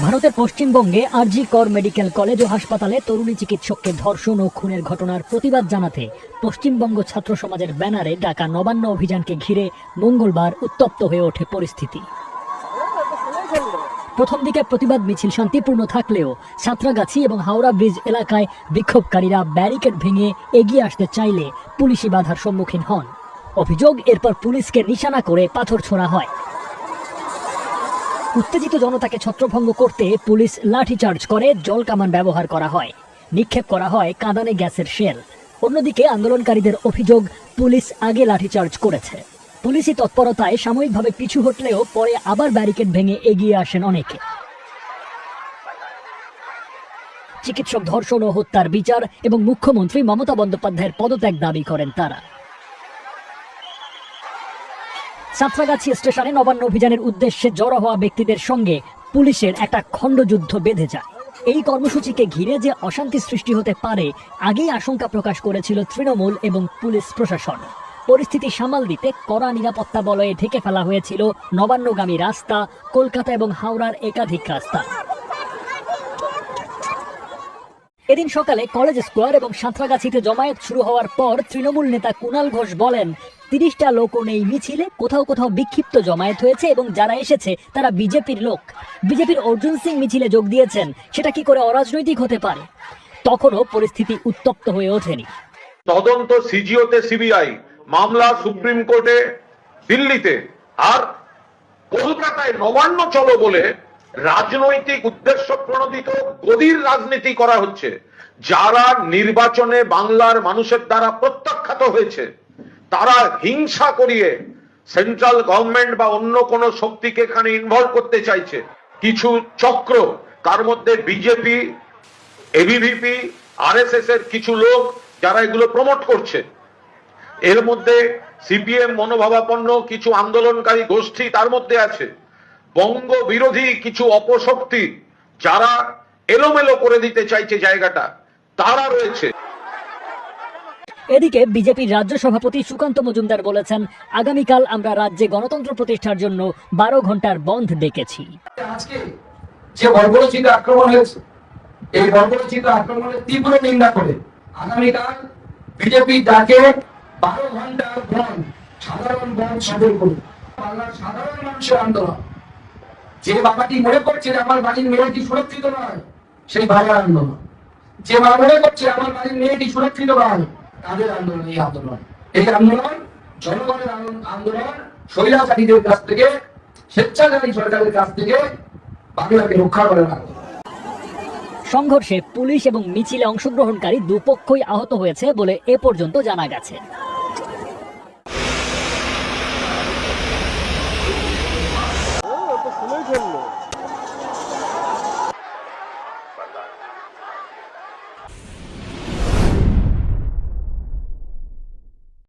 ভারতের পশ্চিমবঙ্গে আরজি কর মেডিকেল কলেজ ও হাসপাতালে তরুণী চিকিৎসককে ধর্ষণ ও খুনের ঘটনার প্রতিবাদ জানাতে পশ্চিমবঙ্গ ছাত্র সমাজের ব্যানারে ডাকা নবান্ন অভিযানকে ঘিরে মঙ্গলবার উত্তপ্ত হয়ে ওঠে পরিস্থিতি। প্রথম দিকে প্রতিবাদ মিছিল শান্তিপূর্ণ থাকলেও সাঁতরাগাছি এবং হাওড়া ব্রিজ এলাকায় বিক্ষোভকারীরা ব্যারিকেড ভেঙে এগিয়ে আসতে চাইলে পুলিশি বাধার সম্মুখীন হন। অভিযোগ, এরপর পুলিশকে নিশানা করে পাথর ছোড়া হয়। উত্তেজিত জনতাকে ছত্রভঙ্গ করতে পুলিশ লাঠিচার্জ করে, জল কামান ব্যবহার করা হয়। নিক্ষেপ করা হয় কাঁদানে গ্যাসের শেল। অন্যদিকে আন্দোলনকারীদের অভিযোগ, পুলিশ আগে লাঠিচার্জ করেছে। পুলিশি তৎপরতায় সাময়িকভাবে পিছু হটলেও পরে আবার ব্যারিকেড ভেঙে এগিয়ে আসেন অনেকে। চিকিৎসক ধর্ষণ ও হত্যার বিচার এবং মুখ্যমন্ত্রী মমতা বন্দ্যোপাধ্যায়ের পদত্যাগ দাবি করেন তারা। সাঁতরাগাছি স্টেশনে নবান্ন অভিযানের উদ্দেশ্যে জড়ো হওয়া ব্যক্তিদের সঙ্গে পুলিশের একটা খণ্ডযুদ্ধ বেঁধে যায়। এই কর্মসূচিকে ঘিরে যে অশান্তি সৃষ্টি হতে পারে, আগেই আশঙ্কা প্রকাশ করেছিল তৃণমূল এবং পুলিশ প্রশাসন। পরিস্থিতি সামাল দিতে কড়া নিরাপত্তা বলয়ে ঢেকে ফেলা হয়েছিল নবান্নগামী রাস্তা, কলকাতা এবং হাওড়ার একাধিক রাস্তা। এদিন সকালে কলেজ স্কোয়ার এবং সাঁতরাগাছিতে জমায়েত শুরু হওয়ার পর তৃণমূল নেতা কুণাল ঘোষ বলেন, তিরিশটা লোকও নেই মিছিলে, কোথাও কোথাও বিক্ষিপ্ত জমায়েত হয়েছে এবং যারা এসেছে তারা বিজেপির লোক। বিজেপির অর্জুন সিং মিছিলে যোগ দিয়েছেন, সেটা কি করে অরাজনৈতিক হতে পারে? তখনও পরিস্থিতি উত্তপ্ত হয়ে ওঠেনি। তদন্ত সিজিওতে সিবিআই, মামলা সুপ্রিম কোর্টে, দিল্লিতে। আর কলকাতায় নবান্ন চলো বলে রাজনৈতিক উদ্দেশ্য গদির রাজনীতি করা হচ্ছে। যারা নির্বাচনে বাংলার মানুষের দ্বারা প্রত্যাখ্যাত হয়েছে, তারা হিংসা করিয়ে সেন্ট্রাল গভর্নমেন্ট বা অন্য কোন শক্তিকে এখানে ইনভলভ করতে চাইছে। কিছু চক্র, তার মধ্যে বিজেপি এবিভিপি আরএসএস এর কিছু লোক যারা এগুলো প্রমোট করছে। এর মধ্যে সিপিএম মনোভাবাপন্ন কিছু আন্দোলনকারী গোষ্ঠী তার মধ্যে আছে। বঙ্গ বিরোধী কিছু অপশক্তি যারা এলোমেলো করে দিতে চাইছে জায়গাটা। তারা রয়েছে। এদিকে বিজেপির রাজ্য সভাপতি সুকান্ত মজুমদার বলেছেন আগামীকাল আমরা রাজ্যে গণতন্ত্র প্রতিষ্ঠার জন্য বারো ঘণ্টার বন্ধ ডেকেছি। যে বর্বরচিত আক্রমণ হয়েছে এই বর্বরচিত আক্রমণের তীব্র নিন্দা করে আগামীকাল বিজেপি ডাকে বারো ঘণ্টার বন সাধারণ সফল করুন বাংলার সাধারণ মানুষের আন্দোলন। যে বাবাটি মনে করছে আমার বাড়ির মেয়েটি সুরক্ষিত নয় সেই বাবার আন্দোলন। যে মা মনে করছে, আমার বাড়ির মেয়েটি সুরক্ষিত নয় তাদের আন্দোলন, এই আন্দোলন। এই আন্দোলন জনগণের আন্দোলন- স্বৈরাচারীদের কাছ থেকে, স্বেচ্ছাচারী সরকারের কাছ থেকে বাংলাকে রক্ষা করে রাখবে সংঘর্ষে পুলিশ এবং মিছিলে অংশগ্রহণকারী দুপক্ষই আহত হয়েছে বলে এ পর্যন্ত জানা গেছে।